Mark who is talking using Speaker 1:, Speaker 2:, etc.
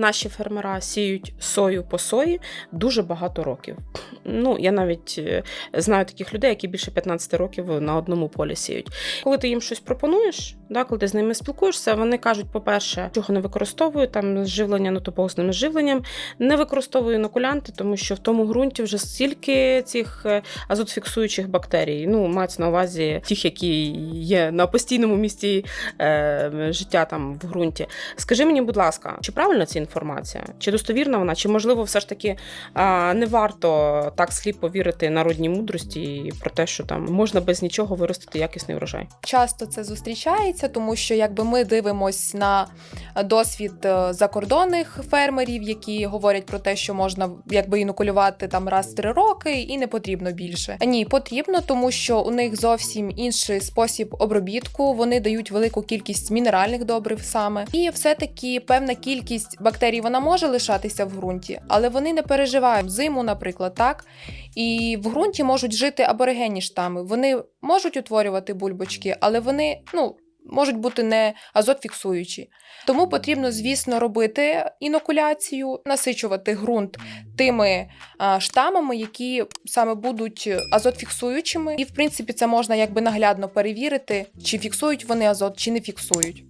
Speaker 1: Наші фермера сіють сою по сої дуже багато років. Ну, я навіть е, знаю таких людей, які більше 15 років на одному полі сіють. Коли ти їм щось пропонуєш, да, коли ти з ними спілкуєшся, вони кажуть, по-перше, чого не використовую там живлення нотопоусним живленням, не використовую інокулянти, тому що в тому ґрунті вже стільки цих е, азотфіксуючих бактерій. Ну, мається на увазі тих, які є на постійному місці е, життя там в ґрунті. Скажи мені, будь ласка, чи правильна ця інформація? Чи достовірна вона? Чи можливо, все ж таки не варто так сліпо вірити народній мудрості про те, що там можна без нічого виростити якісний врожай?
Speaker 2: Часто це зустрічається, тому що якби ми дивимось на досвід е, закордонних фермерів, які говорять про те, що можна якби інокулювати там раз в три роки, і не потрібно більше. Ні, потрібно, тому що у них зовсім інший спосіб обробітку. Вони дають велику кількість мінеральних добрив саме, і все-таки певна кількість бактерій вона може лишатися в ґрунті, але вони не переживають зиму, наприклад, так. І в ґрунті можуть жити аборигенні штами. Вони можуть утворювати бульбочки, але вони ну. Можуть бути не азотфіксуючі. Тому потрібно, звісно, робити інокуляцію, насичувати ґрунт тими штамами, які саме будуть азотфіксуючими. І, в принципі, це можна якби наглядно перевірити, чи фіксують вони азот, чи не фіксують.